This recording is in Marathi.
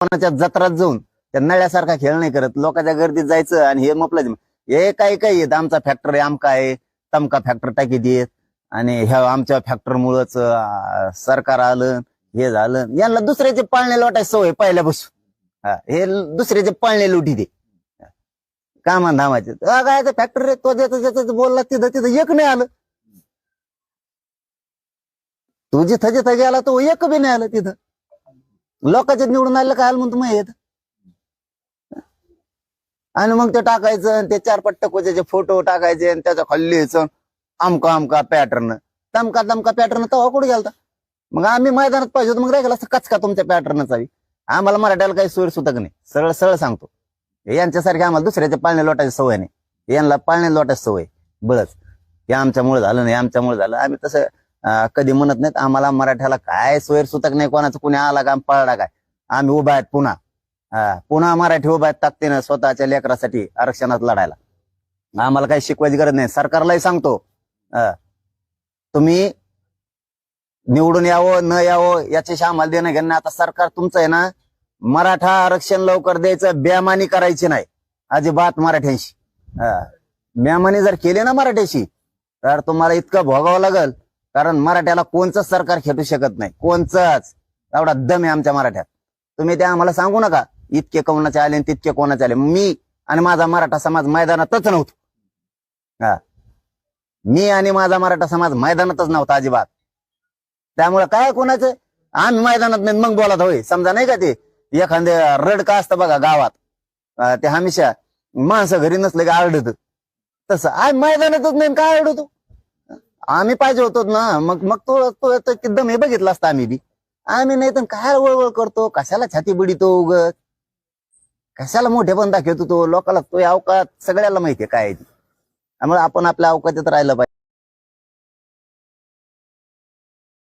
कोणाच्या जत्रात जाऊन त्या नळ्यासारखा खेळ नाही करत. लोकांच्या गर्दीत जायचं आणि हे मपलं हे काही काही येत आमचा फॅक्टरी आमका आहे. तमका फॅक्टर टाकी देत. आणि ह्या आमच्या फॅक्टरमुळंच सरकार आलं हे झालं. यांना दुसऱ्याचे पाळणे लोटायची सवय पहिल्यापासून. हा, हे दुसऱ्याचे पाळणे लुटी दे. कामा धामाचे काय फॅक्टरी तो ज्याचं ज्याचं बोलला तिथं तिथं एक नाही आलं. तू जिथं जिथं गेला तो एक बी नाही आलं तिथं. लोकांच्यात निवडून आलेलं काय आलं तुम्ही येत आणि मग ते टाकायचं आणि ते चार पट्ट कोच्याचे फोटो टाकायचे आणि त्याचा खाली लिहायचं. आमका आमका पॅटर्न तमका तमका पॅटर्न तेव्हा कुठे गेलता? मग आम्ही मैदानात पाहिजे होतो मग राहिला असं कचका तुमच्या पॅटर्नचा आम्हाला मराठ्याला काही सोय सुतक नाही? सरळ सरळ सांगतो. यांच्यासारखे आम्हाला दुसऱ्याच्या पाळणे लोटायची सवय नाही. यांना पाळणे लोटायची सवय. बळच हे आमच्यामुळे झालं नाही आमच्यामुळे झालं. आम्ही तसं कधी म्हणत नाहीत आम्हाला मराठ्याला काय सोयर सुतक नाही कोणाचं कुणी आला का पळला काय? आम्ही उभा आहेत पुन्हा. हा, पुन्हा मराठी उभा आहेत ताकदीनं स्वतःच्या लेकरासाठी आरक्षणात लढायला. आम्हाला काही शिकवायची गरज नाही. सरकारलाही सांगतो तुम्ही निवडून यावं न यावं याच्याशी आम्हाला देणं घेणं आता सरकार तुमचं आहे ना मराठा आरक्षण लवकर द्यायचं बेमानी करायची नाही. अजिबात मराठ्यांशी. हा. बेमानी जर केली ना मराठ्याशी तर तुम्हाला इतकं भोगावं लागल. कारण मराठ्याला कोणचंच सरकार खेटू शकत नाही. कोणचंच. एवढा दम आहे आमच्या मराठ्यात. तुम्ही ते आम्हाला सांगू नका. इतके कोणाचे आले तितके कोणाचे आले. मी आणि माझा मराठा समाज मैदानातच नव्हतो. हा. मी आणि माझा मराठा समाज मैदानातच नव्हता अजिबात. त्यामुळे काय कोणाचं? आम्ही मैदानात नाही मग बोलत होय. समजा नाही का ते? एखादे रड का असतं बघा गावात. ते हमेशा माणसं घरी नसले का आरडत. तसं. आम्ही मैदानातच नाही काय आरडतो? आम्ही पाहिजे होतो ना मग मग तो तो एकदम हे बघितला असता आम्ही बी. आम्ही नाही तर काय वळवळ करतो कशाला छाती बिडीतो उग कशाला मोठे पण दाखवतो तो लोकांना तो अवकात सगळ्याला माहितीये काय ती. त्यामुळे आपण आपल्या अवकाशात राहिलं पाहिजे.